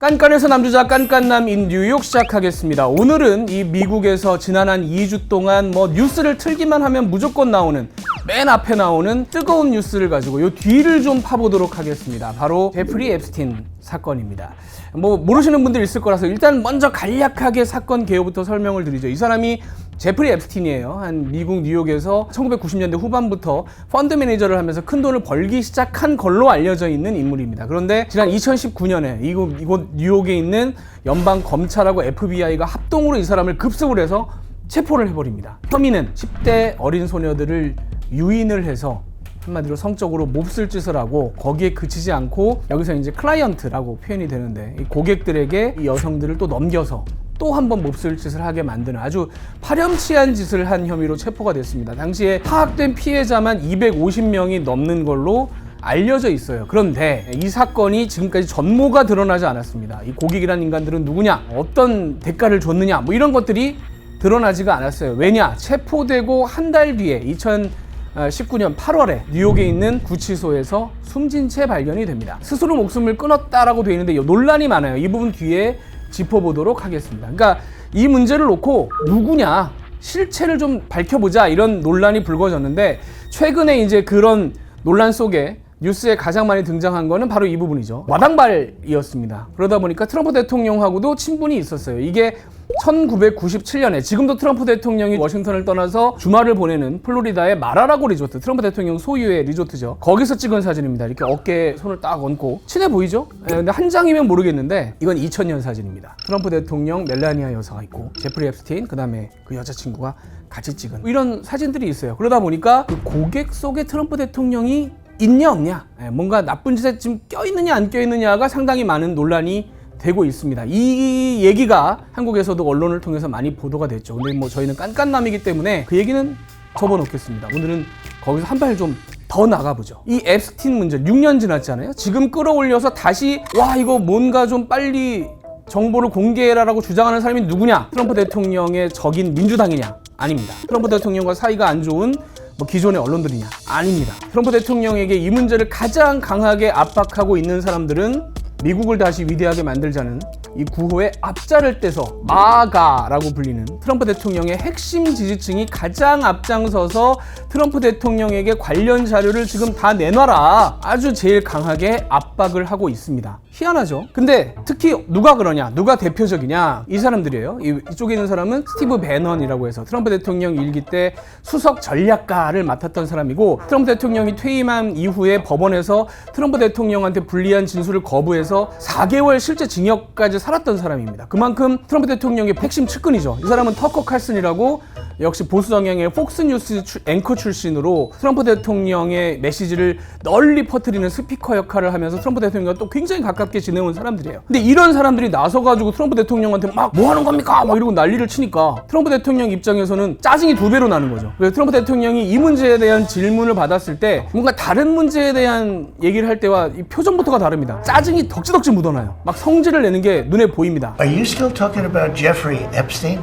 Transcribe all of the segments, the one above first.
깐깐해서 남주자 깐깐남인 뉴욕 시작하겠습니다. 오늘은 이 미국에서 지난 한 2주 동안 뭐 뉴스를 틀기만 하면 무조건 나오는 맨 앞에 나오는 뜨거운 뉴스를 가지고 요 뒤를 좀 파보도록 하겠습니다. 바로 제프리 앱스틴 사건입니다. 뭐 모르시는 분들 있을 거라서 일단 먼저 간략하게 사건 개요부터 설명을 드리죠. 이 사람이 제프리 앱스틴이에요. 한 미국 뉴욕에서 1990년대 후반부터 펀드 매니저를 하면서 큰 돈을 벌기 시작한 걸로 알려져 있는 인물입니다. 그런데 지난 2019년에 이곳, 이곳 뉴욕에 있는 연방 검찰하고 FBI가 합동으로 이 사람을 급습을 해서 체포를 해버립니다. 혐의는 10대 어린 소녀들을 유인을 해서 한마디로 성적으로 몹쓸 짓을 하고 거기에 그치지 않고 여기서 이제 클라이언트라고 표현이 되는데 이 고객들에게 이 여성들을 또 넘겨서 또 한 번 몹쓸 짓을 하게 만드는 아주 파렴치한 짓을 한 혐의로 체포가 됐습니다. 당시에 파악된 피해자만 250명이 넘는 걸로 알려져 있어요. 그런데 이 사건이 지금까지 전모가 드러나지 않았습니다. 이 고객이라는 인간들은 누구냐, 어떤 대가를 줬느냐, 뭐 이런 것들이 드러나지가 않았어요. 왜냐? 체포되고 한 달 뒤에 2019년 8월에 뉴욕에 있는 구치소에서 숨진 채 발견이 됩니다. 스스로 목숨을 끊었다라고 되어 있는데 이 논란이 많아요. 이 부분 뒤에 짚어보도록 하겠습니다. 그러니까 이 문제를 놓고 누구냐 실체를 좀 밝혀보자 이런 논란이 불거졌는데 최근에 이제 그런 논란 속에 뉴스에 가장 많이 등장한 거는 바로 이 부분이죠. 마당발이었습니다. 그러다 보니까 트럼프 대통령하고도 친분이 있었어요. 이게 1997년에 지금도 트럼프 대통령이 워싱턴을 떠나서 주말을 보내는 플로리다의 마라라고 리조트, 트럼프 대통령 소유의 리조트죠. 거기서 찍은 사진입니다. 이렇게 어깨에 손을 딱 얹고 친해 보이죠? 예, 근데 한 장이면 모르겠는데 이건 2000년 사진입니다. 트럼프 대통령, 멜라니아 여사가 있고 제프리 앱스틴, 그 다음에 그 여자친구가 같이 찍은 이런 사진들이 있어요. 그러다 보니까 그 고객 속에 트럼프 대통령이 있냐 없냐, 예, 뭔가 나쁜 짓에 지금 껴있느냐 안 껴있느냐가 상당히 많은 논란이 되고 있습니다. 이 얘기가 한국에서도 언론을 통해서 많이 보도가 됐죠. 근데 뭐 저희는 깐깐남이기 때문에 그 얘기는 접어놓겠습니다. 오늘은 거기서 한 발 좀 더 나가보죠. 이 앱스틴 문제 6년 지났잖아요. 지금 끌어올려서 다시 와 이거 뭔가 좀 빨리 정보를 공개해라라고 주장하는 사람이 누구냐? 트럼프 대통령의 적인 민주당이냐? 아닙니다. 트럼프 대통령과 사이가 안 좋은 뭐 기존의 언론들이냐? 아닙니다. 트럼프 대통령에게 이 문제를 가장 강하게 압박하고 있는 사람들은 미국을 다시 위대하게 만들자는 이 구호의 앞자를 떼서 마가라고 불리는 트럼프 대통령의 핵심 지지층이 가장 앞장서서 트럼프 대통령에게 관련 자료를 지금 다 내놔라 아주 제일 강하게 압박을 하고 있습니다. 희한하죠? 근데 특히 누가 그러냐? 누가 대표적이냐? 이 사람들이에요. 이, 이쪽에 있는 사람은 스티브 배넌이라고 해서 트럼프 대통령 일기 때 수석 전략가를 맡았던 사람이고 트럼프 대통령이 퇴임한 이후에 법원에서 트럼프 대통령한테 불리한 진술을 거부해서 4개월 실제 징역까지 살았던 사람입니다. 그만큼 트럼프 대통령의 핵심 측근이죠. 이 사람은 터커 칼슨이라고 역시 보수 성향의 폭스뉴스 출- 앵커 출신으로 트럼프 대통령의 메시지를 널리 퍼뜨리는 스피커 역할을 하면서 트럼프 대통령과 또 굉장히 가깝 게 지내온 사람들이에요. 근데 이런 사람들이 나서가지고 트럼프 대통령한테 막 뭐 하는 겁니까? 막 이러고 난리를 치니까 트럼프 대통령 입장에서는 짜증이 두 배로 나는 거죠. 그래서 트럼프 대통령이 이 문제에 대한 질문을 받았을 때 뭔가 다른 문제에 대한 얘기를 할 때와 이 표정부터가 다릅니다. 짜증이 덕지덕지 묻어나요. 막 성질을 내는 게 눈에 보입니다. Are you still talking about Jeffrey Epstein?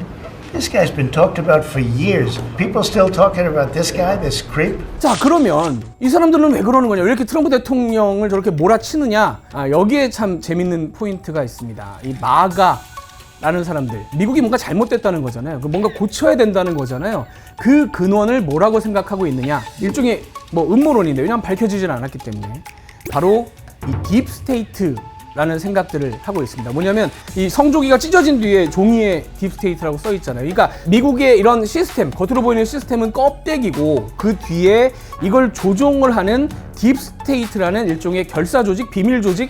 This guy's been talked about for years. People still talking about this guy, this creep? 자 그러면 이 사람들은 왜 그러는 거냐? 왜 이렇게 트럼프 대통령을 저렇게 몰아치느냐? 아, 여기에 참 재밌는 포인트가 있습니다. 이 마가 라는 사람들. 미국이 뭔가 잘못됐다는 거잖아요. 그 뭔가 고쳐야 된다는 거잖아요. 그 근원을 뭐라고 생각하고 있느냐? 일종의 뭐 음모론인데 왜냐하면 밝혀지질 않았기 때문에. 바로 이 딥스테이트 라는 생각들을 하고 있습니다. 뭐냐면 이 성조기가 찢어진 뒤에 종이에 딥스테이트라고 써 있잖아요. 그러니까 미국의 이런 시스템, 겉으로 보이는 시스템은 껍데기고 그 뒤에 이걸 조종을 하는 딥스테이트라는 일종의 결사 조직, 비밀 조직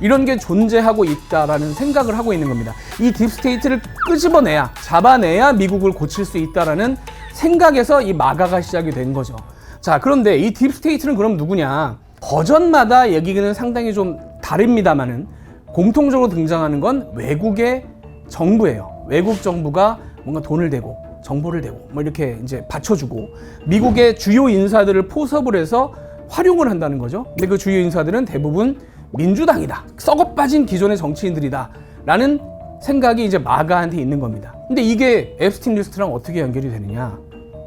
이런 게 존재하고 있다라는 생각을 하고 있는 겁니다. 이 딥스테이트를 끄집어내야, 잡아내야 미국을 고칠 수 있다라는 생각에서 이 마가가 시작이 된 거죠. 자, 그런데 이 딥스테이트는 그럼 누구냐? 버전마다 얘기는 상당히 좀 다릅니다만은 공통적으로 등장하는 건 외국의 정부예요. 외국 정부가 뭔가 돈을 대고 정보를 대고 뭐 이렇게 이제 받쳐주고 미국의 주요 인사들을 포섭을 해서 활용을 한다는 거죠. 근데 그 주요 인사들은 대부분 민주당이다. 썩어 빠진 기존의 정치인들이다. 라는 생각이 이제 마가한테 있는 겁니다. 근데 이게 앱스틴 리스트랑 어떻게 연결이 되느냐?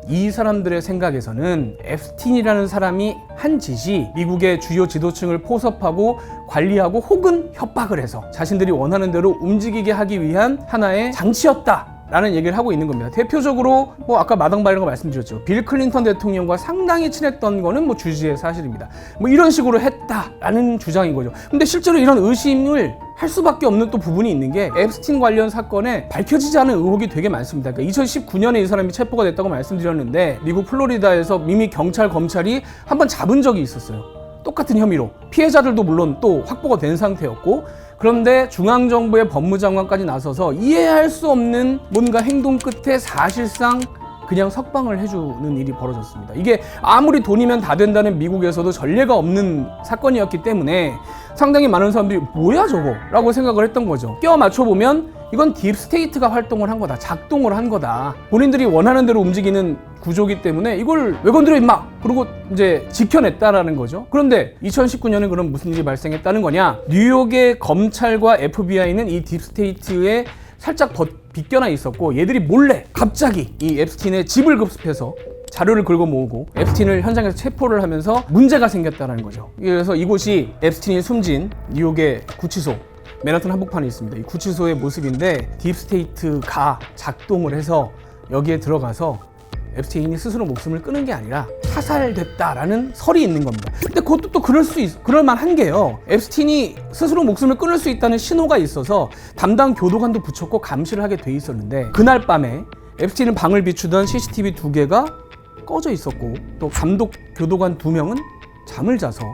이 사람들의 생각에서는 앱스틴이라는 사람이 한 짓이 미국의 주요 지도층을 포섭하고 관리하고 혹은 협박을 해서 자신들이 원하는 대로 움직이게 하기 위한 하나의 장치였다. 라는 얘기를 하고 있는 겁니다. 대표적으로 뭐 아까 마당발이라는 거 말씀드렸죠. 빌 클린턴 대통령과 상당히 친했던 거는 뭐 주지의 사실입니다. 뭐 이런 식으로 했다라는 주장인 거죠. 근데 실제로 이런 의심을 할 수밖에 없는 또 부분이 있는 게 앱스틴 관련 사건에 밝혀지지 않은 의혹이 되게 많습니다. 그러니까 2019년에 이 사람이 체포가 됐다고 말씀드렸는데 미국 플로리다에서 이미 경찰 검찰이 한번 잡은 적이 있었어요. 똑같은 혐의로 피해자들도 물론 또 확보가 된 상태였고 그런데 중앙정부의 법무장관까지 나서서 이해할 수 없는 뭔가 행동 끝에 사실상 그냥 석방을 해주는 일이 벌어졌습니다. 이게 아무리 돈이면 다 된다는 미국에서도 전례가 없는 사건이었기 때문에 상당히 많은 사람들이 뭐야 저거? 라고 생각을 했던 거죠. 껴 맞춰보면 이건 딥스테이트가 활동을 한 거다. 작동을 한 거다. 본인들이 원하는 대로 움직이는 구조기 때문에 이걸 왜 건드려 임마! 그리고 이제 지켜냈다라는 거죠. 그런데 2019년에 그럼 무슨 일이 발생했다는 거냐? 뉴욕의 검찰과 FBI는 이 딥스테이트에 살짝 벗, 빗겨나 있었고 얘들이 몰래 갑자기 이 앱스틴의 집을 급습해서 자료를 긁어 모으고 앱스틴을 현장에서 체포를 하면서 문제가 생겼다는 거죠. 그래서 이곳이 앱스틴이 숨진 뉴욕의 구치소 맨하튼 한복판에 있습니다. 이 구치소의 모습인데 딥스테이트가 작동을 해서 여기에 들어가서 앱스테인이 스스로 목숨을 끊은 게 아니라 사살됐다라는 설이 있는 겁니다. 근데 그것도 또 그럴 수 있, 그럴 만한 게요. 앱스틴이 스스로 목숨을 끊을 수 있다는 신호가 있어서 담당 교도관도 붙였고 감시를 하게 돼 있었는데 그날 밤에 앱스틴은 방을 비추던 CCTV 두 개가 꺼져 있었고 또 감독 교도관 두 명은 잠을 자서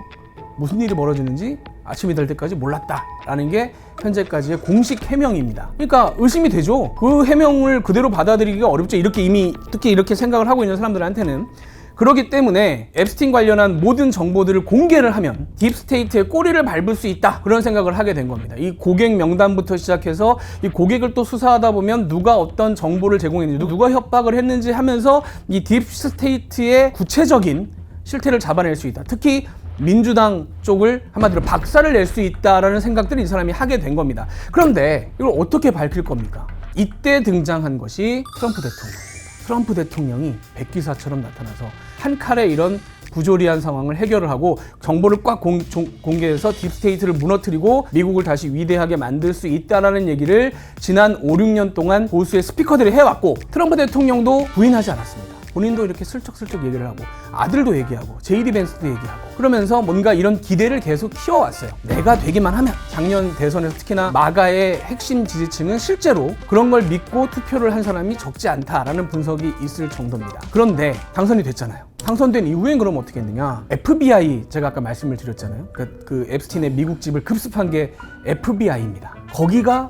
무슨 일이 벌어지는지 아침이 될 때까지 몰랐다라는 게 현재까지의 공식 해명입니다. 그러니까 의심이 되죠. 그 해명을 그대로 받아들이기가 어렵죠. 이렇게 이미 특히 이렇게 생각을 하고 있는 사람들한테는 그렇기 때문에 앱스틴 관련한 모든 정보들을 공개를 하면 딥스테이트의 꼬리를 밟을 수 있다 그런 생각을 하게 된 겁니다. 이 고객 명단부터 시작해서 이 고객을 또 수사하다 보면 누가 어떤 정보를 제공했는지 누가 협박을 했는지 하면서 이 딥스테이트의 구체적인 실태를 잡아낼 수 있다. 특히 민주당 쪽을 한마디로 박살을 낼 수 있다라는 생각들을 이 사람이 하게 된 겁니다. 그런데 이걸 어떻게 밝힐 겁니까? 이때 등장한 것이 트럼프 대통령입니다. 트럼프 대통령이 백기사처럼 나타나서 한 칼에 이런 부조리한 상황을 해결을 하고 정보를 꽉 공, 개해서 딥스테이트를 무너뜨리고 미국을 다시 위대하게 만들 수 있다라는 얘기를 지난 5, 6년 동안 보수의 스피커들이 해왔고 트럼프 대통령도 부인하지 않았습니다. 본인도 이렇게 슬쩍슬쩍 얘기를 하고 아들도 얘기하고 제이디 벤스도 얘기하고 그러면서 뭔가 이런 기대를 계속 키워왔어요. 내가 되기만 하면 작년 대선에서 특히나 마가의 핵심 지지층은 실제로 그런 걸 믿고 투표를 한 사람이 적지 않다라는 분석이 있을 정도입니다. 그런데 당선이 됐잖아요. 당선된 이후엔 그럼 어떻게 했느냐? FBI 제가 아까 말씀을 드렸잖아요. 그, 그 앱스틴의 미국 집을 급습한 게 FBI입니다. 거기가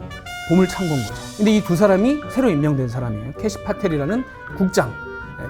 보물 창고인 거죠. 근데 이 두 사람이 새로 임명된 사람이에요. 캐시 파텔이라는 국장,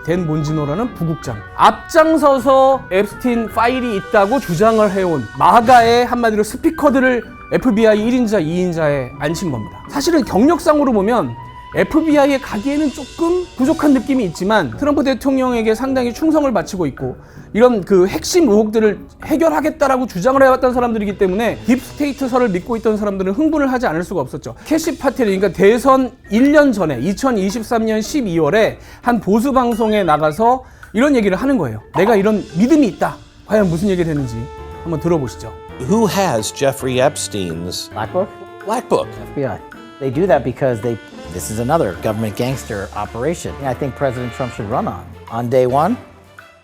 댄 몬지노라는 부국장. 앞장서서 앱스틴 파일이 있다고 주장을 해온 마가의 한마디로 스피커들을 FBI 1인자, 2인자에 앉힌 겁니다. 사실은 경력상으로 보면 FBI에 가기에는 조금 부족한 느낌이 있지만 트럼프 대통령에게 상당히 충성을 바치고 있고 이런 그 핵심 의혹들을 해결하겠다라고 주장을 해왔던 사람들이기 때문에 딥스테이트설을 믿고 있던 사람들은 흥분을 하지 않을 수가 없었죠. 캐시 파텔이 그러니까 대선 1년 전에 2023년 12월에 한 보수 방송에 나가서 이런 얘기를 하는 거예요. 내가 이런 믿음이 있다. 과연 무슨 얘기를 했는지 한번 들어보시죠. Who has Jeffrey Epstein's Black Book? black book? FBI. They do that because they. This is another government gangster operation. I think President Trump should run on. On day one,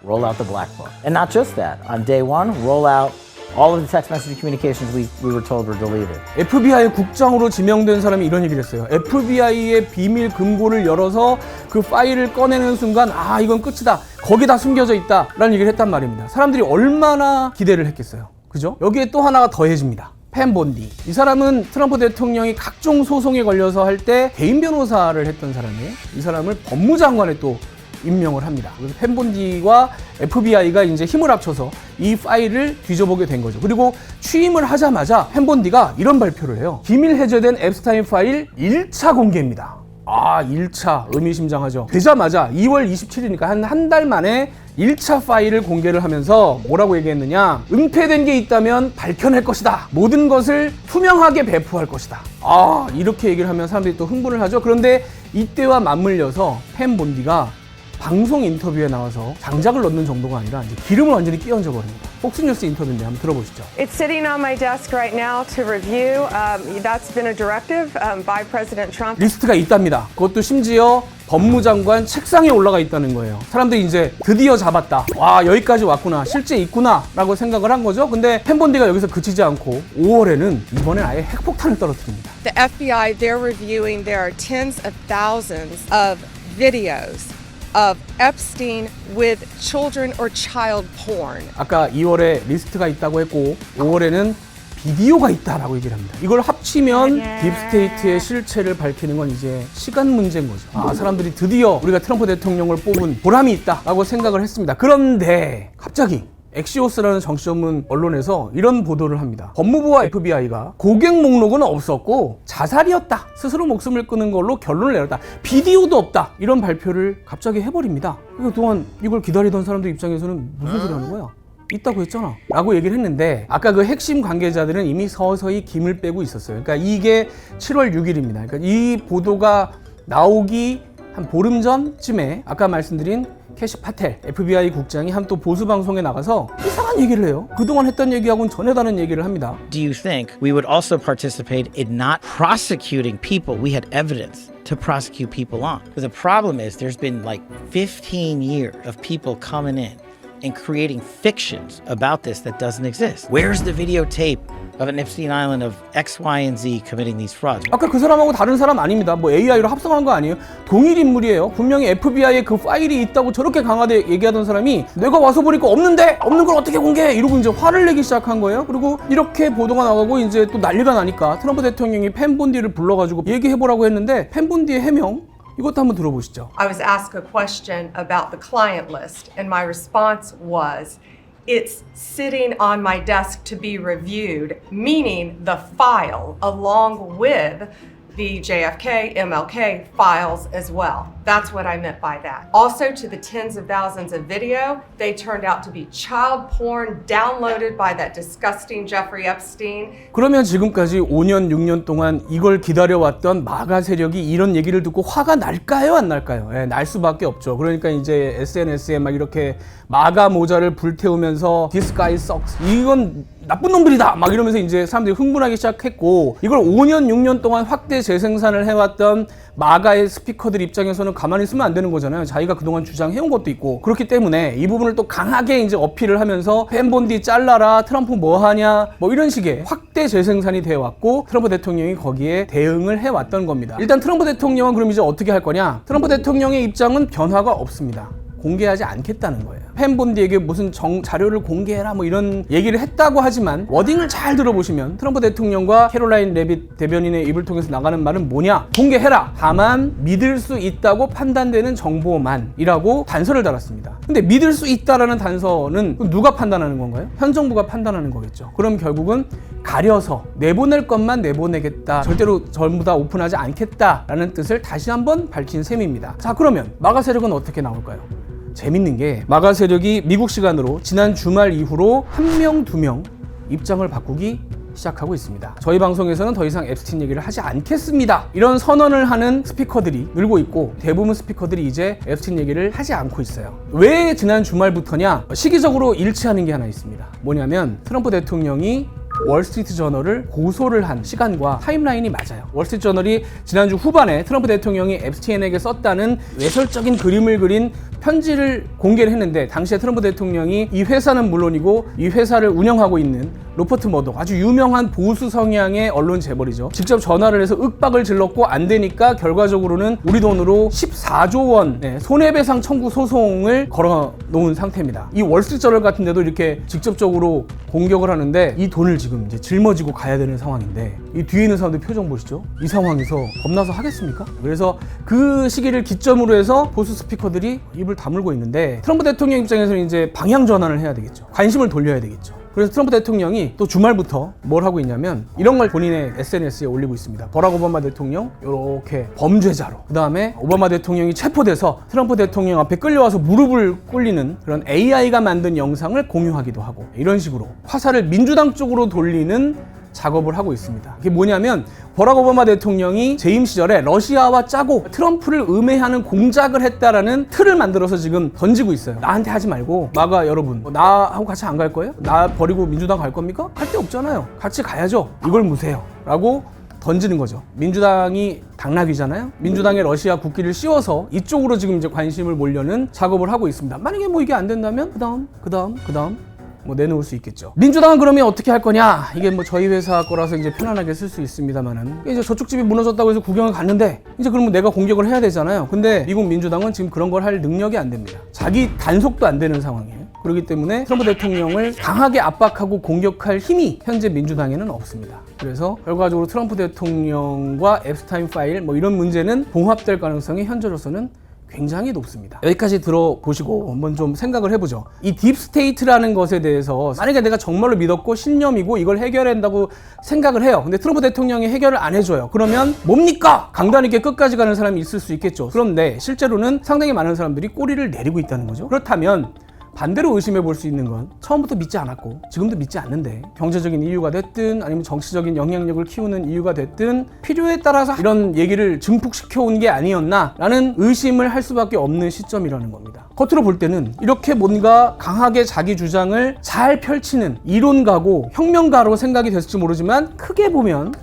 roll out the black book, and not just that. On day one, roll out all of the text message communications we, we were told were deleted. FBI 국장으로 지명된 사람이 이런 얘기를 했어요. FBI의 비밀 금고를 열어서 그 파일을 꺼내는 순간 아 이건 끝이다. 거기다 숨겨져 있다라는 얘기를 했단 말입니다. 사람들이 얼마나 기대를 했겠어요. 그죠? 여기에 또 하나가 더해집니다. 팬 본디. 이 사람은 트럼프 대통령이 각종 소송에 걸려서 할 때 개인 변호사를 했던 사람이에요. 이 사람을 법무장관에 또 임명을 합니다. 그래서 팬 본디와 FBI가 이제 힘을 합쳐서 이 파일을 뒤져보게 된 거죠. 그리고 취임을 하자마자 팬 본디가 이런 발표를 해요. 기밀 해제된 앱스타인 파일 1차 공개입니다. 아, 1차 의미심장하죠. 되자마자 2월 27일이니까 한 한 달 만에 1차 파일을 공개를 하면서 뭐라고 얘기했느냐. 은폐된 게 있다면 밝혀낼 것이다. 모든 것을 투명하게 배포할 것이다. 아, 이렇게 얘기를 하면 사람들이 또 흥분을 하죠. 그런데 이때와 맞물려서 팬 본디가 방송 인터뷰에 나와서 장작을 넣는 정도가 아니라 기름을 완전히 끼얹어 버립니다. 폭스뉴스 인터뷰인데 한번 들어보시죠. It's sitting on my desk right now to review. Um, that's been a directive um, by President Trump. 리스트가 있답니다. 그것도 심지어 법무장관 책상에 올라가 있다는 거예요. 사람들이 이제 드디어 잡았다. 와, 여기까지 왔구나. 실제 있구나. 라고 생각을 한 거죠. 근데 펜본디가 여기서 그치지 않고 5월에는 이번엔 아예 핵폭탄을 떨어뜨립니다. The FBI, they're reviewing, there are tens of thousands of videos of Epstein with children or child porn. 아까 2월에 리스트가 있다고 했고 5월에는 비디오가 있다라고 얘기를 합니다. 이걸 합치면 딥스테이트의 실체를 밝히는 건 이제 시간 문제인 거죠. 아, 사람들이 드디어 우리가 트럼프 대통령을 뽑은 보람이 있다라고 생각을 했습니다. 그런데 갑자기 엑시오스라는 정치 전문 언론에서 이런 보도를 합니다. 법무부와 FBI가 고객 목록은 없었고 자살이었다. 스스로 목숨을 끊은 걸로 결론을 내렸다. 비디오도 없다. 이런 발표를 갑자기 해버립니다. 그동안 이걸 기다리던 사람들 입장에서는 무슨 소리 하는 거야? 있다고 했잖아. 라고 얘기를 했는데, 아까 그 핵심 관계자들은 이미 서서히 김을 빼고 있었어요. 그러니까 이게 7월 6일입니다. 그러니까 이 보도가 나오기 한 보름 전쯤에 아까 말씀드린 캐시 파텔 FBI 국장이 한 또 보수 방송에 나가서 이상한 얘기를 해요. 그동안 했던 얘기하고는 전혀 다른 얘기를 합니다. Do you think we would also participate in not prosecuting people we had evidence to prosecute people on? Because the problem is there's been like 15 years of people coming in and creating fictions about this that doesn't exist. Where's the videotape of an Epstein Island of X, Y, and Z committing these frauds? 아까 그 사람하고 다른 사람 아닙니다. 뭐 AI로 합성한 거 아니에요. 동일 인물이에요. 분명히 FBI에 그 파일이 있다고 저렇게 강하게 얘기하던 사람이 내가 와서 보니까 없는데 없는 걸 어떻게 공개해? 이러고 이제 화를 내기 시작한 거예요. 그리고 이렇게 보도가 나가고 이제 또 난리가 나니까 트럼프 대통령이 펜본디를 불러가지고 얘기해보라고 했는데 펜본디의 해명 이것도 한번 들어보시죠. I was asked a question about the client list, and my response was it's sitting on my desk to be reviewed, meaning the file along with the JFK, MLK files as well. That's what I meant by that. Also, to the tens of thousands of video, they turned out to be child porn downloaded by that disgusting Jeffrey Epstein. 그러면 지금까지 5년, 6년 동안 이걸 기다려왔던 마가 세력이 이런 얘기를 듣고 화가 날까요? 안 날까요? 예, 날 수밖에 없죠. 그러니까 이제 SNS에 막 이렇게 마가 모자를 불태우면서 guy sucks. 이건 나쁜 놈들이다! 막 이러면서 이제 사람들이 흥분하기 시작했고 이걸 5년, 6년 동안 확대 재생산을 해왔던 마가의 스피커들 입장에서는 가만히 있으면 안 되는 거잖아요. 자기가 그동안 주장해온 것도 있고. 그렇기 때문에 이 부분을 또 강하게 이제 어필을 하면서 펜본디 잘라라, 트럼프 뭐 하냐, 뭐 이런 식의 확대 재생산이 되어 왔고 트럼프 대통령이 거기에 대응을 해왔던 겁니다. 일단 트럼프 대통령은 그럼 이제 어떻게 할 거냐? 트럼프 대통령의 입장은 변화가 없습니다. 공개하지 않겠다는 거예요. 팬본디에게 무슨 정, 자료를 공개해라 뭐 이런 얘기를 했다고 하지만 워딩을 잘 들어보시면 트럼프 대통령과 캐롤라인 레빗 대변인의 입을 통해서 나가는 말은 뭐냐? 공개해라. 다만 믿을 수 있다고 판단되는 정보만이라고 단서를 달았습니다. 근데 믿을 수 있다라는 단서는 누가 판단하는 건가요? 현 정부가 판단하는 거겠죠. 그럼 결국은 가려서 내보낼 것만 내보내겠다. 절대로 전부 다 오픈하지 않겠다라는 뜻을 다시 한번 밝힌 셈입니다. 자, 그러면 마가 세력은 어떻게 나올까요? 재밌는 게 마가 세력이 미국 시간으로 지난 주말 이후로 한 명, 두 명 입장을 바꾸기 시작하고 있습니다. 저희 방송에서는 더 이상 앱스틴 얘기를 하지 않겠습니다. 이런 선언을 하는 스피커들이 늘고 있고 대부분 스피커들이 이제 앱스틴 얘기를 하지 않고 있어요. 왜 지난 주말부터냐? 시기적으로 일치하는 게 하나 있습니다. 뭐냐면 트럼프 대통령이 월스트리트 저널을 고소를 한 시간과 타임라인이 맞아요. 월스트리트 저널이 지난주 후반에 트럼프 대통령이 앱스틴에게 썼다는 외설적인 그림을 그린 편지를 공개를 했는데 당시에 트럼프 대통령이 이 회사는 물론이고 이 회사를 운영하고 있는 로퍼트 머독 아주 유명한 보수 성향의 언론 재벌이죠. 직접 전화를 해서 윽박을 질렀고 안 되니까 결과적으로는 우리 돈으로 14조 원 네, 손해배상 청구 소송을 걸어 놓은 상태입니다. 이 월스트리트 저널 같은 데도 이렇게 직접적으로 공격을 하는데 이 돈을 지금 이제 짊어지고 가야 되는 상황인데 이 뒤에 있는 사람들 표정 보시죠? 이 상황에서 겁나서 하겠습니까? 그래서 그 시기를 기점으로 해서 보수 스피커들이 입을 다물고 있는데 트럼프 대통령 입장에서는 이제 방향 전환을 해야 되겠죠. 관심을 돌려야 되겠죠. 그래서 트럼프 대통령이 또 주말부터 뭘 하고 있냐면 이런 걸 본인의 SNS에 올리고 있습니다. 버락 오바마 대통령 이렇게 범죄자로 그 다음에 오바마 대통령이 체포돼서 트럼프 대통령 앞에 끌려와서 무릎을 꿇리는 그런 AI가 만든 영상을 공유하기도 하고 이런 식으로 화살을 민주당 쪽으로 돌리는 작업을 하고 있습니다. 이게 뭐냐면 버락 오바마 대통령이 재임 시절에 러시아와 짜고 트럼프를 음해하는 공작을 했다라는 틀을 만들어서 지금 던지고 있어요. 나한테 하지 말고 마가 여러분 뭐 나하고 같이 안 갈 거예요? 나 버리고 민주당 갈 겁니까? 갈 데 없잖아요. 같이 가야죠. 이걸 무세요. 라고 던지는 거죠. 민주당이 당락이잖아요. 민주당의 러시아 국기를 씌워서 이쪽으로 지금 이제 관심을 몰려는 작업을 하고 있습니다. 만약에 뭐 이게 안 된다면 그다음 그다음 그다음 뭐 내놓을 수 있겠죠. 민주당은 그러면 어떻게 할 거냐? 이게 뭐 저희 회사 거라서 이제 편안하게 쓸 수 있습니다만은 이제 저쪽 집이 무너졌다고 해서 구경을 갔는데 이제 그러면 내가 공격을 해야 되잖아요. 근데 미국 민주당은 지금 그런 걸 할 능력이 안 됩니다. 자기 단속도 안 되는 상황이에요. 그렇기 때문에 트럼프 대통령을 강하게 압박하고 공격할 힘이 현재 민주당에는 없습니다. 그래서 결과적으로 트럼프 대통령과 앱스타인 파일 뭐 이런 문제는 봉합될 가능성이 현재로서는 굉장히 높습니다. 여기까지 들어보시고 한번 좀 생각을 해보죠. 이 딥스테이트라는 것에 대해서 만약에 내가 정말로 믿었고 신념이고 이걸 해결한다고 생각을 해요. 근데 트럼프 대통령이 해결을 안 해줘요. 그러면 뭡니까? 강단 있게 끝까지 가는 사람이 있을 수 있겠죠. 그런데 실제로는 상당히 많은 사람들이 꼬리를 내리고 있다는 거죠. 그렇다면 반대로 의심해 볼 수 있는 건 처음부터 믿지 않았고 지금도 믿지 않는데 경제적인 이유가 됐든 아니면 정치적인 영향력을 키우는 이유가 됐든 필요에 따라서 이런 얘기를 증폭시켜 온 게 아니었나라는 의심을 할 수밖에 없는 시점이라는 겁니다. 겉으로 볼 때는 이렇게 뭔가 강하게 자기 주장을 잘 펼치는 이론가고 혁명가로 생각이 됐을지 모르지만 크게 보면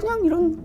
그냥 이런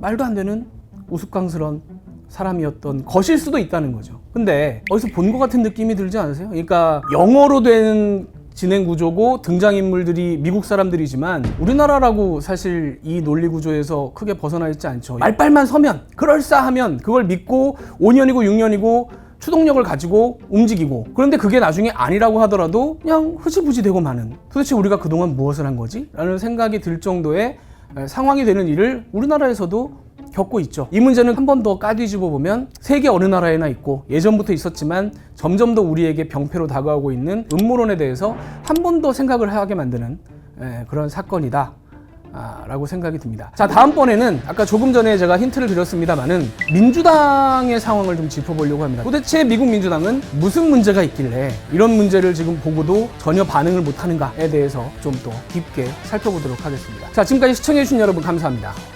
말도 안 되는 우스꽝스러운 사람이었던 것일 수도 있다는 거죠. 근데 어디서 본 것 같은 느낌이 들지 않으세요? 그러니까 영어로 된 진행 구조고 등장인물들이 미국 사람들이지만 우리나라라고 사실 이 논리 구조에서 크게 벗어나 있지 않죠. 말빨만 서면 그럴싸하면 그걸 믿고 5년이고 6년이고 추동력을 가지고 움직이고 그런데 그게 나중에 아니라고 하더라도 그냥 흐지부지 되고 마는 도대체 우리가 그동안 무엇을 한 거지? 라는 생각이 들 정도의 에, 상황이 되는 일을 우리나라에서도 겪고 있죠. 이 문제는 한 번 더 까뒤집어 보면 세계 어느 나라에나 있고 예전부터 있었지만 점점 더 우리에게 병폐로 다가오고 있는 음모론에 대해서 한 번 더 생각을 하게 만드는 에, 그런 사건이다. 아, 라고 생각이 듭니다. 자, 다음번에는 아까 조금 전에 제가 힌트를 드렸습니다만은 민주당의 상황을 좀 짚어보려고 합니다. 도대체 미국 민주당은 무슨 문제가 있길래 이런 문제를 지금 보고도 전혀 반응을 못하는가에 대해서 좀 더 깊게 살펴보도록 하겠습니다. 자, 지금까지 시청해주신 여러분 감사합니다.